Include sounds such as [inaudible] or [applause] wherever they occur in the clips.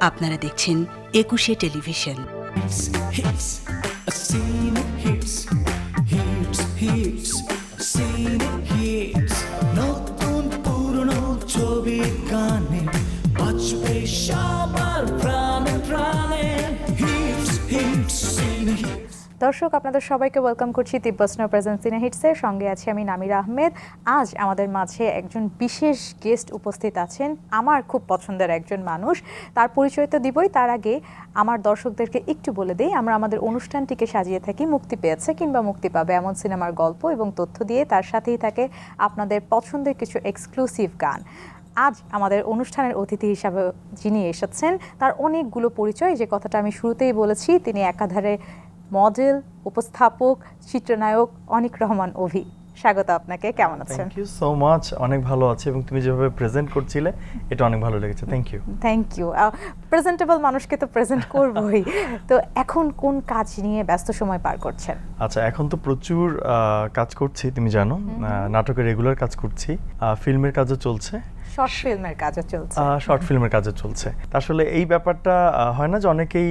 আপনারা দেখছেন একুশে টেলিভিশন। পুরনো ছবির গান দর্শক, আপনাদের সবাইকে ওয়েলকাম করছি তিব্বস্ন প্রেজেন্স সিনে হিটসের সঙ্গে আছি আমি নামির আহমেদ। আজ আমাদের মাঝে একজন বিশেষ গেস্ট উপস্থিত আছেন, আমার খুব পছন্দের একজন মানুষ। তার পরিচয় তো দিবই, তার আগে আমার দর্শকদেরকে একটু বলে দিই, আমরা আমাদের অনুষ্ঠানটিকে সাজিয়ে থাকি, মুক্তি পেয়েছে কিংবা মুক্তি পাবে এমন সিনেমার গল্প এবং তথ্য দিয়ে। তার সাথেই থাকে আপনাদের পছন্দের কিছু এক্সক্লুসিভ গান। আজ আমাদের অনুষ্ঠানের অতিথি হিসাবে যিনি এসেছেন, তার অনেকগুলো পরিচয়, যে কথাটা আমি শুরুতেই বলেছি, তিনি একাধারে মডেল উপস্থাপক চিত্রনায়ক অনিক রহমান অভি। স্বাগত আপনাকে কেমন আছেন? থ্যাংক ইউ সো মাচ অনেক ভালো আছে এবং তুমি যেভাবে প্রেজেন্ট করছিলে এটা অনেক ভালো লেগেছে thank you thank you presentable মানুষকে তো প্রেজেন্ট করবই। [laughs] তো এখন কোন কাজ নিয়ে ব্যস্ত সময় পার করছেন? আচ্ছা এখন তো প্রচুর কাজ করছি তুমি জানো নাটকের রেগুলার কাজ করছি ফিল্মের কাজও চলছে। শর্ট ফিল্মের কাজও চলছে। শর্ট ফিল্মের কাজও চলছে। আসলে এই ব্যাপারটা হয় না যে অনেকেই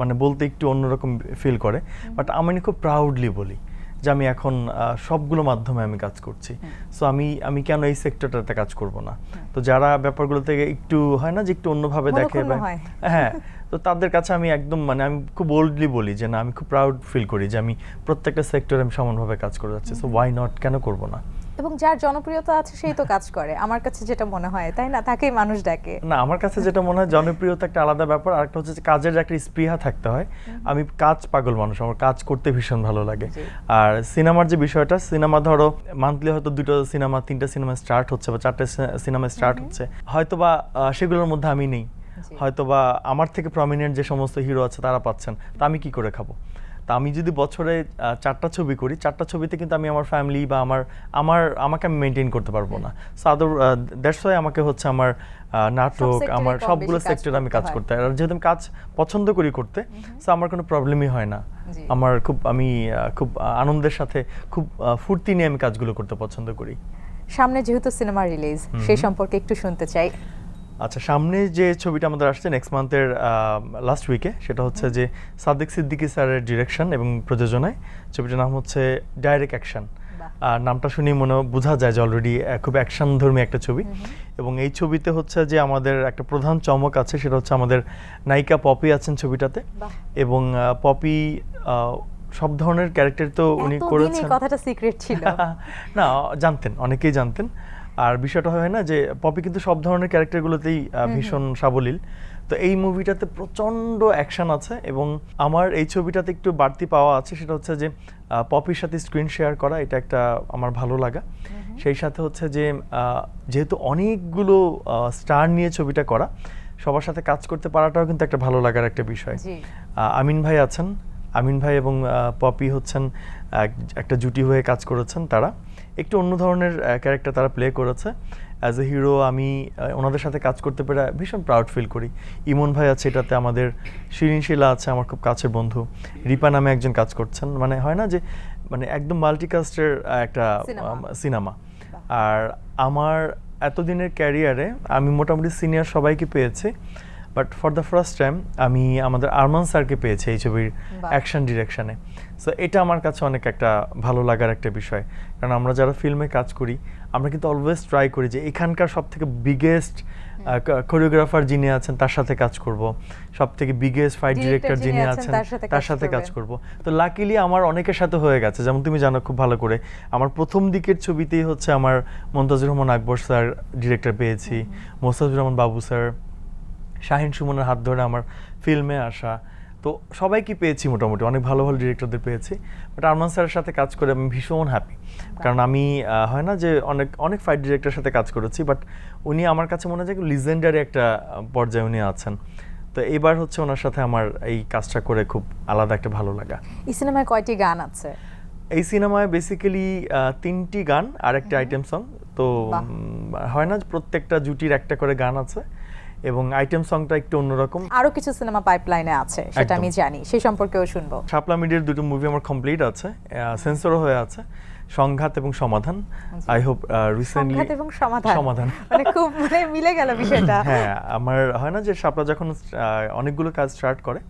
মানে বলতে একটু অন্যরকম ফিল করে বাট আমি খুব প্রাউডলি বলি। যে আমি এখন সবগুলো মাধ্যমে আমি কাজ করছি। সো আমি আমি কেন এই সেক্টরটাতে কাজ করব না? তো যারা ব্যাপারগুলো থেকে একটু হয় না যে একটু অন্যভাবে দেখে হ্যাঁ। তো তাদের কাছে আমি একদম মানে আমি খুব বোল্ডলি বলি যে না আমি খুব প্রাউড ফিল করি যে আমি প্রত্যেকটা সেক্টরে আমি সমানভাবে কাজ করে যাচ্ছি। সো ওয়াই নট কেন করব না? এবং যার জনপ্রিয়তা আছে সেই তো কাজ করে। আমার কাছে যেটা মনে হয় তাই না? তাকেই মানুষ ডাকে। না আমার কাছে যেটা মনে হয় জনপ্রিয়তা একটা আলাদা ব্যাপার। আর একটা হচ্ছে যে কাজের একটা স্পৃহা থাকতে হয়। আমি কাজ পাগল মানুষ আমার কাজ করতে ভীষণ ভালো লাগে। আর সিনেমার যে বিষয়টা সিনেমা ধরো মান্থলি হয়তো দুটো সিনেমা তিনটা সিনেমা স্টার্ট হচ্ছে বা চারটে সিনেমা স্টার্ট হচ্ছে। হয়তো বা সেগুলোর মধ্যে আমি নেই। হয়তো বা আমার থেকে প্রমিনেন্ট যে সমস্ত হিরো আছে তারা পাচ্ছেন। তা আমি কি করে খাব? তা আমি যদি বছরে চারটা ছবি করি চারটা ছবিতে কিন্তু আমি আমার ফ্যামিলি বা আমার আমার আমাকে আমি মেনটেন করতে পারব না। সো আদর দ্যাটস ওয়াই আমাকে হচ্ছে আমার নাটক আমার সবগুলো সেক্টরে আমি কাজ করতে আর যেহেতু আমি কাজ পছন্দ করি করতে সো আমার কোনো প্রবলেমই হয় না। আমার খুব আমি খুব আনন্দের সাথে খুব ফুর্তি নিয়ে আমি কাজগুলো করতে পছন্দ করি। সামনে যেহেতু সিনেমা রিলিজ সেই সম্পর্কে একটু শুনতে চাই। আচ্ছা সামনে যে ছবিটা আমাদের আসছে নেক্সট মান্থের লাস্ট উইকে সেটা হচ্ছে যে সাদিক সিদ্দিকি স্যারের ডিরেকশন এবং প্রযোজনায়। ছবিটার নাম হচ্ছে ডাইরেক্ট অ্যাকশন আর নামটা শুনেই মনে বোঝা যায় যে অলরেডি খুব অ্যাকশন ধর্মী একটা ছবি। এবং এই ছবিতে হচ্ছে যে আমাদের একটা প্রধান চমক আছে সেটা হচ্ছে আমাদের নায়িকা পপি আছেন ছবিটাতে। এবং পপি সব ধরনের ক্যারেক্টার তো উনি করেছেন। কথাটা সিক্রেট ছিল। [laughs] না জানতেন অনেকেই জানতেন। আর বিষয়টা হয় না যে পপি কিন্তু সব ধরনের ক্যারেক্টারগুলোতেই ভীষণ সাবলীল। তো এই মুভিটাতে প্রচণ্ড অ্যাকশন আছে এবং আমার এই ছবিটাতে একটু বাড়তি পাওয়া আছে সেটা হচ্ছে যে পপির সাথে স্ক্রিন শেয়ার করা এটা একটা আমার ভালো লাগা। সেই সাথে হচ্ছে যে যেহেতু অনেকগুলো স্টার নিয়ে ছবিটা করা সবার সাথে কাজ করতে পারাটাও কিন্তু একটা ভালো লাগার একটা বিষয়। আমিন ভাই আছেন। আমিন ভাই এবং পপি হচ্ছেন একটা জুটি হয়ে কাজ করেছেন তারা। একটু অন্য ধরনের ক্যারেক্টার তারা প্লে করেছে। অ্যাজ এ হিরো আমি ওনাদের সাথে কাজ করতে পেরে ভীষণ প্রাউড ফিল করি। ইমন ভাই আছে এটাতে আমাদের শিরিন শিলা আছে আমার খুব কাছের বন্ধু। রিপা নামে একজন কাজ করছেন। মানে হয় না যে মানে একদম মাল্টিকাস্টের একটা সিনেমা। সিনেমা। আর আমার এতদিনের ক্যারিয়ারে আমি মোটামুটি সিনিয়র সবাইকে পেয়েছি। But for the first time আমি আমাদের আরমান স্যারকে পেয়েছি এই ছবির। অ্যাকশন ডিরেকশনে সো এটা আমার কাছে অনেক একটা ভালো লাগার একটা বিষয়। কারণ আমরা যারা ফিল্মে কাজ করি আমরা কিন্তু অলওয়েজ ট্রাই করি যে এখানকার সব থেকে বিগেস্ট কোরিওগ্রাফার যিনি আছেন তার সাথে কাজ করব। সব থেকে বিগেস্ট ফাইট ডিরেক্টর যিনি আছেন তার সাথে কাজ করব। তো লাকিলি আমার অনেকের সাথে হয়ে গেছে। যেমন তুমি জানো খুব ভালো করে আমার প্রথম দিকের ছবিতেই হচ্ছে আমার মন্তাজুর রহমান আকবর স্যার ডিরেক্টর পেয়েছি মোস্তাজুর রহমান বাবু স্যার শাহিন সুমনের হাত ধরে আমার ফিল্মে আসা। তো সবাইকে পেয়েছি মোটামুটি অনেক ভালো ভালো ডিরেক্টরদের পেয়েছি। বাট আরমান স্যারের সাথে কাজ করে আমি ভীষণ হ্যাপি কারণ আমি হয় না যে অনেক অনেক ফাইট ডিরেক্টরের সাথে কাজ করেছি বাট উনি আমার কাছে মনে হয় লিজেন্ডারি একটা পর্যায়ে উনি আছেন। তো এবার হচ্ছে ওনার সাথে আমার এই কাজটা করে খুব আলাদা একটা ভালো লাগা। এই সিনেমায় কয়টি গান আছে? এই সিনেমায় বেসিক্যালি তিনটি গান আর একটা আইটেম সং তো হয় না প্রত্যেকটা জুটির একটা করে গান আছে। এবং আইটেম সংটা একটু অন্যরকম। আরও কিছু সিনেমা পাইপলাইনে আছে সেটা আমি জানি সেই সম্পর্কেও শুনব। শাপলা মিডিয়ার দুটো মুভি আমার কমপ্লিট আছে সেন্সরও হয়ে আছে সংঘাত এবং সমাধান। আই হোপ রিসেন্টলি সংঘাত এবং সমাধান। সমাধান। [laughs] মানে খুব মানে মিলে গেল বিষয়টা। [laughs] হ্যাঁ আমার হয় না যে শাপলা যখন অনেকগুলো কাজ স্টার্ট করে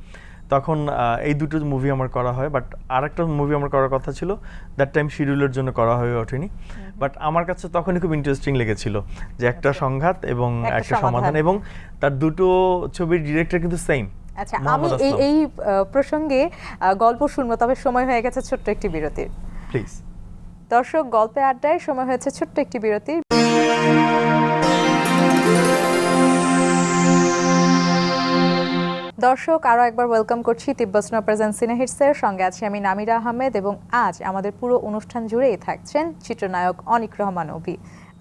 তখন এই দুটো মুভি আমার করা হয় বাট আরেকটা মুভি আমার করার কথা ছিল দ্যাট টাইম শিডিউলের জন্য করা হয়ে ওঠেনি। বাট আমার কাছে তখনই খুব ইন্টারেস্টিং লেগেছিল যে একটা সংঘাত এবং একটা সমাধান। এবং তার দুটো ছবির ডিরেক্টর কিন্তু সেম আচ্ছা আমি এই এই প্রসঙ্গে গল্প শুনব তবে সময় হয়ে গেছে ছোট্ট একটি বিরতির। প্লিজ দর্শক গল্পে আড্ডায় সময় হয়েছে ছোট্ট একটি বিরতির। দর্শক আরও একবার ওয়েলকাম করছি তিব্বসনা প্রেজেন্ট সিনেহিটসের সঙ্গে আছি আমি নামিরা আহমেদ এবং আজ আমাদের পুরো অনুষ্ঠান জুড়েই থাকছেন চিত্রনায়ক অনিক রহমান অভি।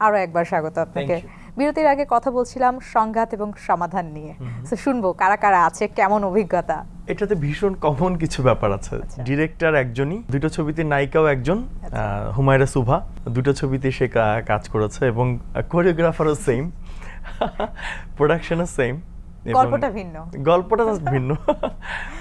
আরও একবার স্বাগত আপনাকে। বিরতির আগে কথা বলছিলাম সংঘাত এবং সমাধান নিয়ে। তো শুনব কারা কারা আছে কেমন অভিজ্ঞতা? এটাতে ভীষণ কমন কিছু ব্যাপার আছে। আচ্ছা। ডিরেক্টর একজনই দুটো ছবিতে নায়িকাও একজন আহ, হুমায়রা সুভা দুটো ছবিতে সে কাজ করেছে এবং কোরিওগ্রাফারও সেম প্রোডাকশনও সেম গল্পটা ভিন্ন। গল্পটা ভিন্ন।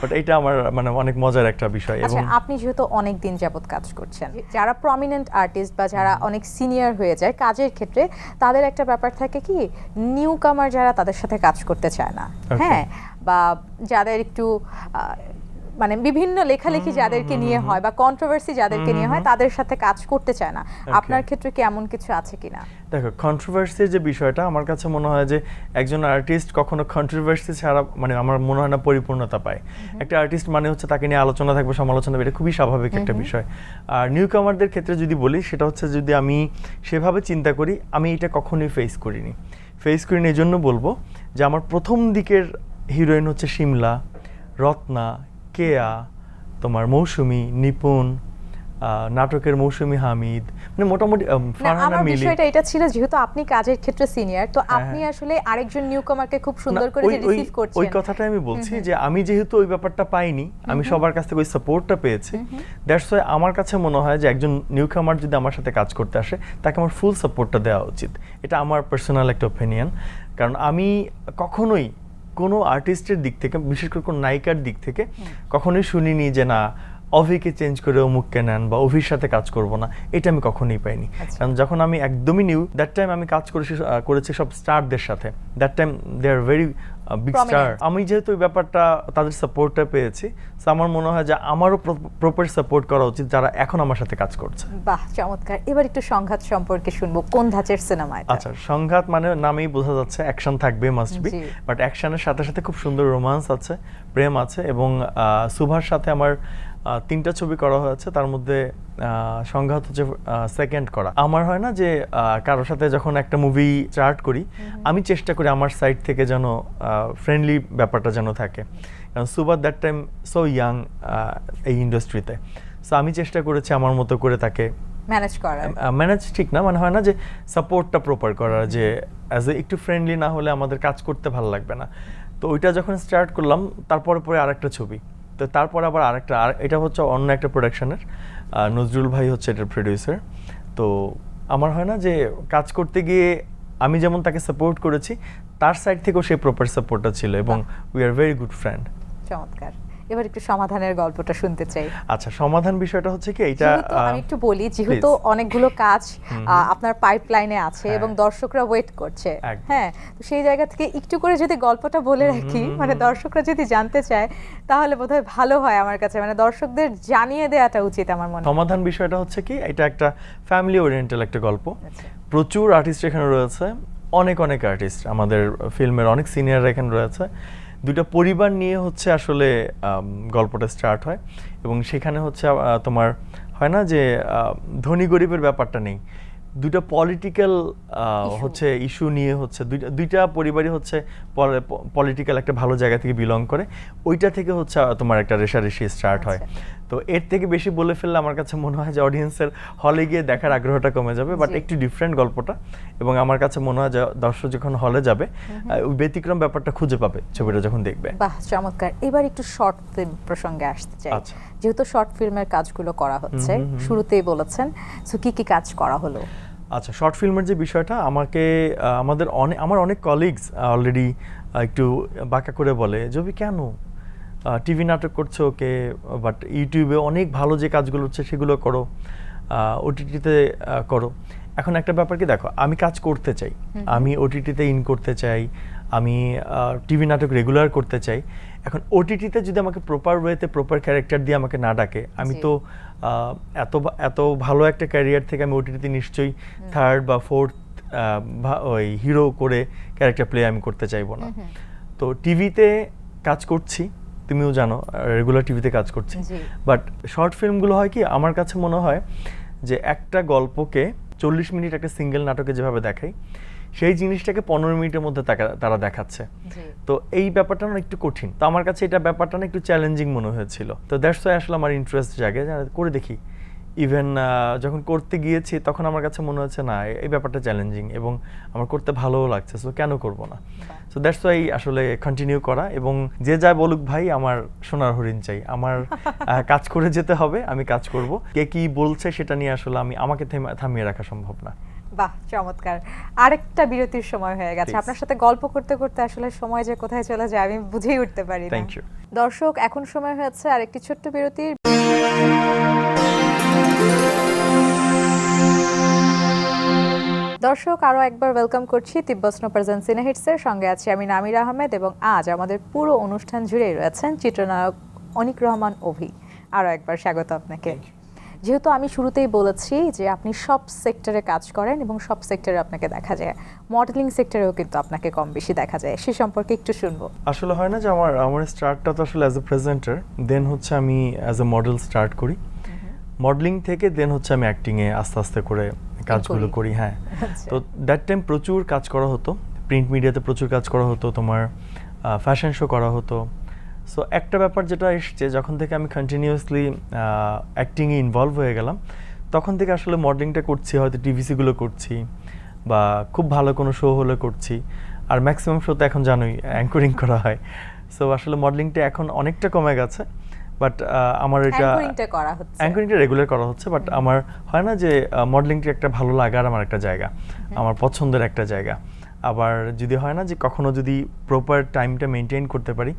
বাট এটা আমার মানে অনেক মজার একটা বিষয় এবং আচ্ছা আপনি যেহেতু অনেক দিন যাবত কাজ করছেন যারা প্রমিনেন্ট আর্টিস্ট বা যারা অনেক সিনিয়র হয়ে যায় কাজের ক্ষেত্রে তাদের একটা ব্যাপার থাকে কি নিউ কামার যারা তাদের সাথে কাজ করতে চায় না। হ্যাঁ? বা যাদের একটু মানে বিভিন্ন লেখালেখি যাদেরকে নিয়ে হয় বা কন্ট্রোভার্সি যাদেরকে নিয়ে হয় তাদের সাথে কাজ করতে চায় না। আপনার ক্ষেত্রে কি এমন কিছু আছে কিনা? দেখো কন্ট্রোভার্সির যে বিষয়টা আমার কাছে মনে হয় যে একজন আর্টিস্ট কখনো কন্ট্রোভার্সি ছাড়া মানে আমার মনে হয় না পরিপূর্ণতা পায়। একটা আর্টিস্ট মানে হচ্ছে তাকে নিয়ে আলোচনা থাকবে সমালোচনা এটা খুবই স্বাভাবিক একটা বিষয়। আর নিউ কামারদের ক্ষেত্রে যদি বলি সেটা হচ্ছে যদি আমি সেভাবে চিন্তা করি আমি এটা কখনোই ফেস করিনি। ফেস করিনি এই জন্য বলব যে আমার প্রথম দিকের হিরোইন হচ্ছে শিমলা রত্না কেয়া তোমার মৌসুমী নিপুণ নাটকের মৌসুমী হামিদ মানে মোটামুটি ফারহানা মিলি। বিষয়টা এটা ছিল যেহেতু আপনি কাজের ক্ষেত্রে সিনিয়র তো হ্যাঁ, আপনি হ্যাঁ। আসলে আরেকজন নিউকামারকে খুব সুন্দর করে যে রিসিভ করছেন। ওই কথাটা আমি বলছি যে আমি যেহেতু ওই ব্যাপারটা পাইনি আমি সবার কাছ থেকে ওই সাপোর্টটা পেয়েছি। দ্যাটস ওয়াই আমার কাছে মনে হয় যে একজন নিউকামার যদি আমার সাথে কাজ করতে আসে তাকে আমার ফুল সাপোর্টটা দেওয়া উচিত। এটা আমার পার্সোনাল একটা ওপিনিয়ন কারণ আমি কখনোই কোনো আর্টিস্টের দিক থেকে বিশেষ করে কোনো নায়িকার দিক থেকে কখনোই শুনিনি যে না অভিকে চেঞ্জ করে অমুককে নেন বা অভির সাথে কাজ করব না এটা আমি কখনোই পাইনি। আচ্ছা। কারণ যখন আমি একদমই নিউ দ্যাট টাইম আমি কাজ করেছি করেছি সব স্টারদের সাথে। That time they are very big star আমি যেহেতু ওই ব্যাপারটা তাদের সাপোর্টটা পেয়েছি so আমার মনে হয় যে আমারও প্রপার সাপোর্ট করা উচিত যারা এখন আমার সাথে কাজ করছে। বাহ চমৎকার। এবার একটু সংঘাত সম্পর্কে শুনব। কোন ধাঁচের সিনেমা এটা? আচ্ছা সংঘাত মানে নামেই বোঝা যাচ্ছে অ্যাকশন থাকবে মাস্ট বি। বাট অ্যাকশনের সাথে সাথে খুব সুন্দর রোমান্স আছে প্রেম আছে এবং সুভার সাথে আমার তিনটা ছবি করা হয়েছে তার মধ্যে সংঘাত হচ্ছে সেকেন্ড করা। আমার হয় না যে কারোর সাথে যখন একটা মুভি স্টার্ট করি আমি চেষ্টা করি আমার সাইড থেকে যেন ফ্রেন্ডলি ব্যাপারটা যেন থাকে। কারণ সুভার দ্যাট টাইম সো ইয়াং এই ইন্ডাস্ট্রিতে সো আমি চেষ্টা করেছি আমার মতো করে তাকে ম্যানেজ করা ম্যানেজ ঠিক না মানে হয় না যে সাপোর্টটা প্রপার করার যে অ্যাজ এ একটু ফ্রেন্ডলি না হলে আমাদের কাজ করতে ভালো লাগবে না। তো ওইটা যখন স্টার্ট করলাম তারপরে পরে আরেকটা ছবি। তো তারপর আবার আরেকটা আর এটা হচ্ছে অন্য একটা প্রোডাকশনের নজরুল ভাই হচ্ছে এটার প্রডিউসার তো আমার হয় না যে কাজ করতে গিয়ে আমি যেমন তাকে সাপোর্ট করেছি তার সাইড থেকেও সেই প্রপার সাপোর্টটা ছিল এবং we are very good friend চমৎকার। এবার একটু সমাধানের গল্পটা শুনতে চাই। আচ্ছা সমাধান বিষয়টা হচ্ছে কি এটা আমি একটু বলি যেহেতু অনেকগুলো কাজ আপনার পাইপলাইনে আছে হ্যাঁ। এবং দর্শকরা ওয়েট করছে। হ্যাঁ তো সেই জায়গা থেকে একটু করে যদি গল্পটা বলে রাখি মানে দর্শকরা যদি জানতে চায় তাহলে বোধহয় ভালো হয় আমার কাছে। মানে দর্শকদের জানিয়ে দেওয়াটা উচিত আমার মনে সমাধান বিষয়টা হচ্ছে কি এটা একটা ফ্যামিলি ওরিয়েন্টাল একটা গল্প। আচ্ছা। প্রচুর আর্টিস্ট এখানে রয়েছে অনেক অনেক আর্টিস্ট আমাদের ফিল্মের অনেক সিনিয়র এখানে রয়েছে। দুইটা পরিবার নিয়ে হচ্ছে আসলে গল্পটা স্টার্ট হয়। এবং সেখানে হচ্ছে তোমার হয় না যে ধনী গরিবের ব্যাপারটা নেই। দুইটা পলিটিক্যাল হচ্ছে ইস্যু নিয়ে হচ্ছে দুইটা দুইটা পরিবারই হচ্ছে পলিটিক্যাল একটা ভালো জায়গা থেকে বিলং করে। ওইটা থেকে হচ্ছে তোমার একটা রেশারেশি স্টার্ট হয়। তো এর থেকে বেশি বলে ফেললে আমার কাছে মনে হয় যে অডিয়েন্সের হলে গিয়ে দেখার আগ্রহটা কমে যাবে বাট একটু ডিফারেন্ট গল্পটা। এবং আমার কাছে মনে হয় যে দর্শক যখন হলে যাবে ওই ব্যতিক্রম ব্যাপারটা খুঁজে পাবে ছবিটা যখন দেখবে। বাহ চমৎকার। এবার একটু শর্ট ফিল্ম প্রসঙ্গে আসতে চাই। আচ্ছা। যেহেতু শর্ট ফিল্মের কাজগুলো করা হচ্ছে শুরুতেই বলেছেন সো কি কি কাজ করা হলো? আচ্ছা শর্ট ফিল্মের যে বিষয়টা আমাকে আমাদের অনেক আমার অনেক কলিগস অলরেডি একটু বাঁকা করে বলে জবি কেন? টিভি নাটক করছ ওকে বাট ইউটিউবে অনেক ভালো যে কাজগুলো হচ্ছে সেগুলো করো ওটিটিতে করো। এখন একটা ব্যাপার কি দেখো আমি কাজ করতে চাই। আমি ওটিটিতে ইন করতে চাই আমি টিভি নাটক রেগুলার করতে চাই। এখন ওটিটিতে যদি আমাকে প্রপার ওয়েতে প্রপার ক্যারেক্টার দিয়ে আমাকে না ডাকে আমি তো এত এত ভালো একটা ক্যারিয়ার থেকে আমি ওটিটিতে নিশ্চয়ই থার্ড বা ফোর্থ ওই হিরো করে ক্যারেক্টার প্লে আমি করতে চাইব না। তো টিভিতে কাজ করছি তুমিও জানো রেগুলার টিভিতে কাজ করছি। বাট শর্ট ফিল্মগুলো হয় কি আমার কাছে মনে হয় যে একটা গল্পকে চল্লিশ মিনিট একটা সিঙ্গেল নাটকে যেভাবে দেখাই সেই জিনিসটাকে পনেরো মিনিটের মধ্যে তারা দেখাচ্ছে। তো এই ব্যাপারটা না একটু কঠিন। তো আমার কাছে এটা ব্যাপারটা না একটু চ্যালেঞ্জিং মনে হয়েছিল। তো দ্যাটস ওয়াই আসলে আমার ইন্টারেস্ট জাগে করে দেখি। ইভেন যখন করতে গিয়েছি তখন আমার কাছে মনে হচ্ছে না এই ব্যাপারটা চ্যালেঞ্জিং এবং আমার করতে ভালোও লাগছে সো কেন করব না? সো দ্যাটস ওয়াই আসলে কন্টিনিউ করা এবং যে যা বলুক ভাই আমার সোনার হরিণ চাই। আমার [laughs] কাজ করে যেতে হবে আমি কাজ করব। কে কি বলছে সেটা নিয়ে আসলে আমি আমাকে থামিয়ে রাখা সম্ভব না। বাহ চমৎকার। আরেকটা বিরতির সময় হয়ে গেছে। আপনার সাথে গল্প করতে করতে আসলে সময় যে কোথায় চলে যায় আমি বুঝেই উঠতে পারি না। দর্শক এখন সময় হয়েছে আরেকটি ছোট্ট বিরতির। দর্শক আরও একবার ওয়েলকাম করছি তিব্বস্ন প্রেজেন্ট সিনেহিটসের সঙ্গে আছি আমি নামির আহমেদ এবং আজ আমাদের পুরো অনুষ্ঠান জুড়েই রয়েছেন চিত্রনায়ক অনিক রহমান অভি। আরও একবার স্বাগত আপনাকে। যেহেতু আমি শুরুতেই বলেছি যে আপনি সব সেক্টরে কাজ করেন এবং সব সেক্টরে আপনাকে দেখা যায়। মডেলিং সেক্টরেও কিন্তু আপনাকে কম বেশি দেখা যায়। সে সম্পর্কে একটু শুনব। আসলে হয় না যে আমার আমার স্টার্টটা তো আসলে অ্যাজ এ প্রেজেন্টার দেন হচ্ছে আমি অ্যাজ এ মডেল স্টার্ট করি। মডেলিং থেকে দেন হচ্ছে আমি অ্যাক্টিংয়ে আস্তে আস্তে করে কাজগুলো করি। হ্যাঁ। আচ্ছা। তো দ্যাট টাইম প্রচুর কাজ করা হতো। প্রিন্ট মিডিয়াতে প্রচুর কাজ করা হতো। তোমার ফ্যাশন শো করা হতো। সো একটা ব্যাপার যেটা এসছে যখন থেকে আমি কন্টিনিউয়াসলি অ্যাক্টিংয়ে ইনভলভ হয়ে গেলাম তখন থেকে আসলে মডেলিংটা করছি হয়তো টিভিসিগুলো করছি বা খুব ভালো কোনো শো হলে করছি। আর ম্যাক্সিমাম শো তো এখন জানোই অ্যাঙ্করিং করা হয়। সো আসলে মডেলিংটা এখন অনেকটা কমে গেছে বাট আমার এটা অ্যাঙ্করিংটা অ্যাঙ্করিংটা রেগুলার করা হচ্ছে বাট আমার হয় না যে মডেলিংটা একটা ভালো লাগার আমার একটা জায়গা আমার পছন্দের একটা জায়গা। আবার যদি হয় না যে কখনো যদি প্রপার টাইমটা মেনটেন করতে পারি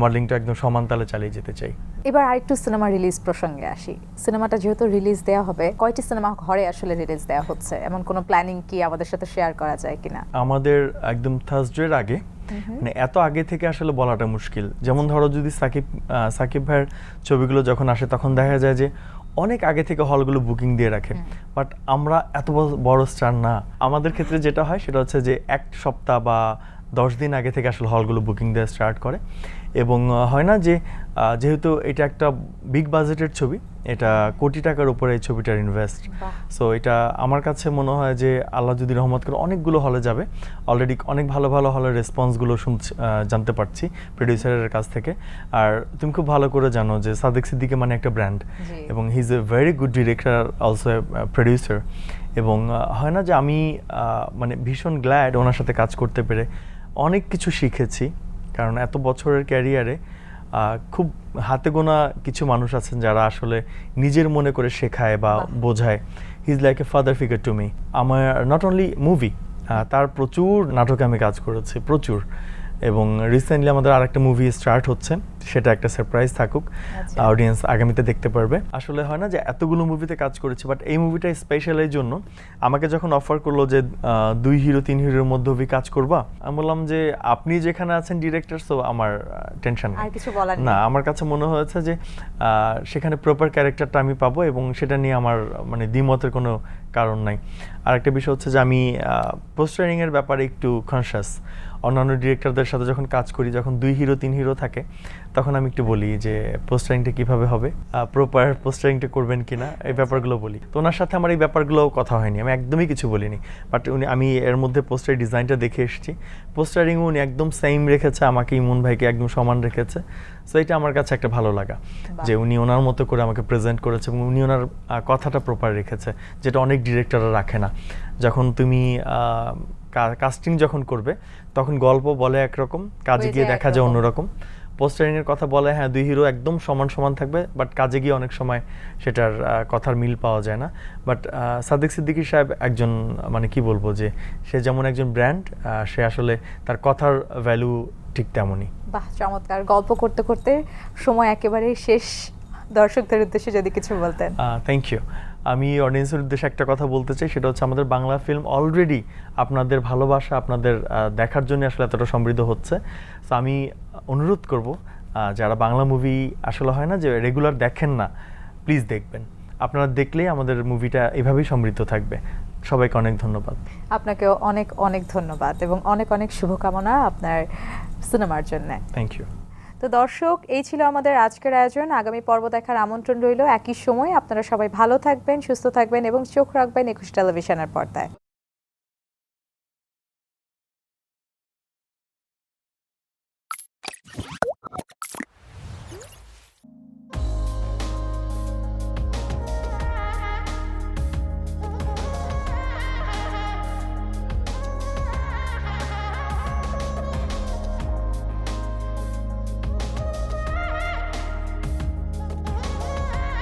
মডেলিংটা একদম সমান তালে চালিয়ে যেতে চাই। এবার আরেকটু সিনেমা রিলিজ প্রসঙ্গে আসি। সিনেমাটা যেহেতু রিলিজ দেওয়া হবে কয়টি সিনেমা ঘরে আসলে রিলিজ দেওয়া হচ্ছে? এমন কোনো প্ল্যানিং কি আমাদের সাথে শেয়ার করা যায় কিনা? আমাদের একদম থার্সডের আগে মানে এত আগে থেকে আসলে বলাটা মুশকিল। যেমন ধরো যদি সাকিব সাকিব ভাইয়ের ছবিগুলো যখন আসে তখন দেখা যায় যে অনেক আগে থেকে হলগুলো বুকিং দিয়ে রাখে। বাট আমরা এত বড়- বড় স্টার না। আমাদের ক্ষেত্রে যেটা হয় সেটা হচ্ছে যে এক সপ্তাহ বা দশ দিন আগে থেকে আসলে হলগুলো বুকিং দেওয়া স্টার্ট করে। এবং হয় না যে যেহেতু এটা একটা বিগ বাজেটের ছবি এটা কোটি টাকার উপরে এই ছবিটার ইনভেস্ট সো এটা আমার কাছে মনে হয় যে আল্লাহ যদি রহমত করে অনেকগুলো হলে যাবে। অলরেডি অনেক ভালো ভালো হলের রেসপন্সগুলো শুনছি জানতে পারছি প্রডিউসারের কাছ থেকে। আর তুমি খুব ভালো করে জানো যে সাদেক সিদ্দিকে মানে একটা ব্র্যান্ড এবং he is a very good director also producer এবং হয় না যে আমি মানে ভীষণ গ্ল্যাড ওনার সাথে কাজ করতে পেরে অনেক কিছু শিখেছি। কারণ এত বছরের ক্যারিয়ারে খুব হাতে গোনা কিছু মানুষ আছেন যারা আসলে নিজের মনে করে শেখায় বা বোঝায়। He is like a father figure to me আমার নট অনলি মুভি তার প্রচুর নাটকে আমি কাজ করেছি প্রচুর। এবং রিসেন্টলি আমাদের আরেকটা মুভি স্টার্ট হচ্ছে। সেটা একটা সারপ্রাইজ থাকুক। আচ্ছা। অডিয়েন্স আগামীতে দেখতে পারবে। আসলে হয় না যে এতগুলো মুভিতে কাজ করেছি বাট এই মুভিটা স্পেশাল এই জন্য আমাকে যখন অফার করল যে দুই হিরো তিন হিরোর মধ্যে অভি কাজ করবা আমি বললাম যে আপনি যেখানে আছেন ডিরেক্টর সো আমার টেনশন আর কিছু বলার নেই। না আমার কাছে মনে হয়েছে যে সেখানে প্রপার ক্যারেক্টারটা আমি পাবো এবং সেটা নিয়ে আমার মানে দ্বিমতের কোনো কারণ নাই। আর একটা বিষয় হচ্ছে যে আমি পোস্টারিং এর ব্যাপারে একটু কনসিয়াস অন্যান্য ডিরেক্টরদের সাথে যখন কাজ করি যখন দুই হিরো তিন হিরো থাকে তখন আমি একটু বলি যে পোস্টারিংটা কীভাবে হবে প্রপার পোস্টারিংটা করবেন কিনা এই ব্যাপারগুলো বলি। তো ওনার সাথে আমার এই ব্যাপারগুলো কথা হয়নি আমি একদমই কিছু বলিনি। বাট উনি আমি এর মধ্যে পোস্টার ডিজাইনটা দেখে এসেছি। পোস্টারিং উনি একদম সেম রেখেছে আমাকে ইমন ভাইকে একদম সমান রেখেছে। সো এটা আমার কাছে একটা ভালো লাগা যে উনি ওনার মতো করে আমাকে প্রেজেন্ট করেছে এবং উনি ওনার কথাটা প্রপার রেখেছে যেটা অনেক ডিরেক্টররা রাখে না। যখন তুমি কাস্টিং যখন করবে তখন গল্প বলে একরকম কাজে গিয়ে দেখা যায় অন্যরকম। পোস্টারিং এর কথা বলে হ্যাঁ দুই হিরো একদম সমান সমান থাকবে বাট কাজে গিয়ে অনেক সময় সেটার কথার মিল পাওয়া যায় না। বাট সাদিক সিদ্দিকী সাহেব একজন মানে কি বলব যে সে যেমন একজন ব্র্যান্ড সে আসলে তার কথার ভ্যালু ঠিক তেমনই। বাহ চমৎকার। গল্প করতে করতে সময় একেবারে শেষ। দর্শকদের উদ্দেশ্যে যদি কিছু বলতেন। থ্যাংক ইউ আমি অডিয়েন্সের উদ্দেশ্যে একটা কথা বলতে চাই সেটা হচ্ছে আমাদের বাংলা ফিল্ম অলরেডি আপনাদের ভালোবাসা আপনাদের দেখার জন্য আসলে এতটা সমৃদ্ধ হচ্ছে। তো আমি অনুরোধ করব যারা বাংলা মুভি আসলে হয় না যে রেগুলার দেখেন না প্লিজ দেখবেন। আপনারা দেখলেই আমাদের মুভিটা এভাবেই সমৃদ্ধ থাকবে। সবাইকে অনেক ধন্যবাদ। আপনাকেও অনেক অনেক ধন্যবাদ এবং অনেক অনেক শুভকামনা আপনার সিনেমার জন্য। থ্যাংক ইউ তো দর্শক, এই ছিল আমাদের আজকের আয়োজন। আগামী পর্ব দেখার আমন্ত্রণ রইল। একই সময় আপনারা সবাই ভালো থাকবেন, সুস্থ থাকবেন এবং চোখ রাখবেন একুশ টেলিভিশনের পর্দায়।